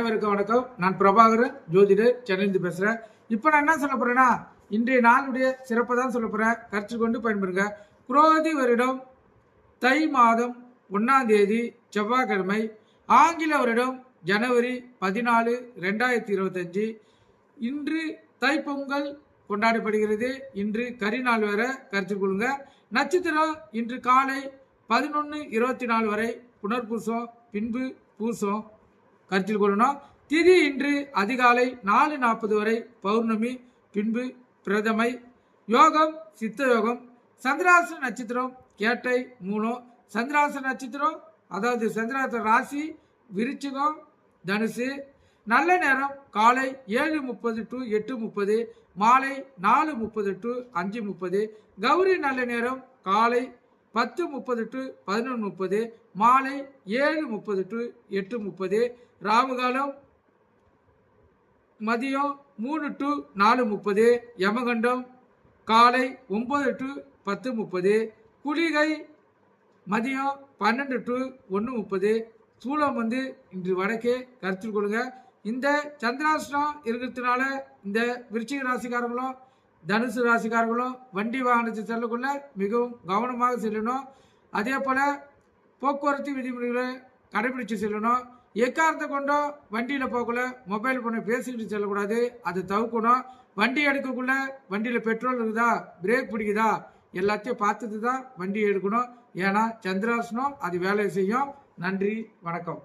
அனைவருக்கும் வணக்கம். நான் பிரபாகரன் ஜோதிடர் சென்னையிலிருந்து பேசுகிறேன் இப்போ நான் என்ன சொல்ல போகிறேன்னா இன்றைய நாளுடைய சிறப்பை தான் சொல்ல போகிறேன் கருத்து கொண்டு பயன்பெறுங்க. குரோதி வருடம் தை மாதம் ஒன்றாம் தேதி செவ்வாய்க்கிழமை ஆங்கில வருடம் ஜனவரி பதினாலு ரெண்டாயிரத்தி இருபத்தஞ்சி. இன்று தைப்பொங்கல் கொண்டாடப்படுகிறது. இன்று கரிநாள் வேற கருத்து கொள்ளுங்க. நட்சத்திரம் இன்று காலை பதினொன்று இருபத்தி நாலு வரை புனர்பூசம் பின்பு பூசம். கருத்தில் கொள்ளணும் திதி இன்று அதிகாலை நாலு நாற்பது வரை பௌர்ணமி பின்பு பிரதமை யோகம் சித்த யோகம் சந்திராசன நட்சத்திரம் கேட்டை மூலம் சந்திராசன நட்சத்திரம் அதாவது சந்திராசன ராசி விருச்சிகம் தனுசு நல்ல நேரம் காலை ஏழு முப்பது டு எட்டு முப்பது மாலை நாலு முப்பது டு அஞ்சு முப்பது கௌரி நல்ல நேரம் காலை பத்து முப்பது டு பதினொன்று முப்பது மாலை ஏழு முப்பது டு எட்டு முப்பது ராவுகாலம் மதியம் மூணு டு நாலு முப்பது யமகண்டம் காலை ஒம்பது டு பத்து முப்பது குளிகை மதியம் பன்னெண்டு டு ஒன்று முப்பது சூளம் வந்து இன்று வடக்கே கருத்தில் கொள்ளுங்க. இந்த சந்திராஷ்டம் இருக்கிறதுனால இந்த விருச்சிக ராசிக்காரங்களும் தனுசு ராசிக்காரர்களும் வண்டி வாகனத்தை செல்லக்குள்ள மிகவும் கவனமாக செல்லணும். அதே போல் போக்குவரத்து விதிமுறைகளை கடைபிடித்து செல்லணும். எக்காரத்தை கொண்டோ வண்டியில் போகக்குள்ள மொபைல் ஃபோனை பேசிக்கிட்டு செல்லக்கூடாது. அதை தவிர்க்கணும். வண்டி எடுக்கக்குள்ள வண்டியில் பெட்ரோல் இருக்குதா? பிரேக் பிடிக்குதா? எல்லாத்தையும் பார்த்துட்டு தான் வண்டி எடுக்கணும். ஏன்னா சந்திராசனம் அது வேலையை செய்யும். நன்றி வணக்கம்.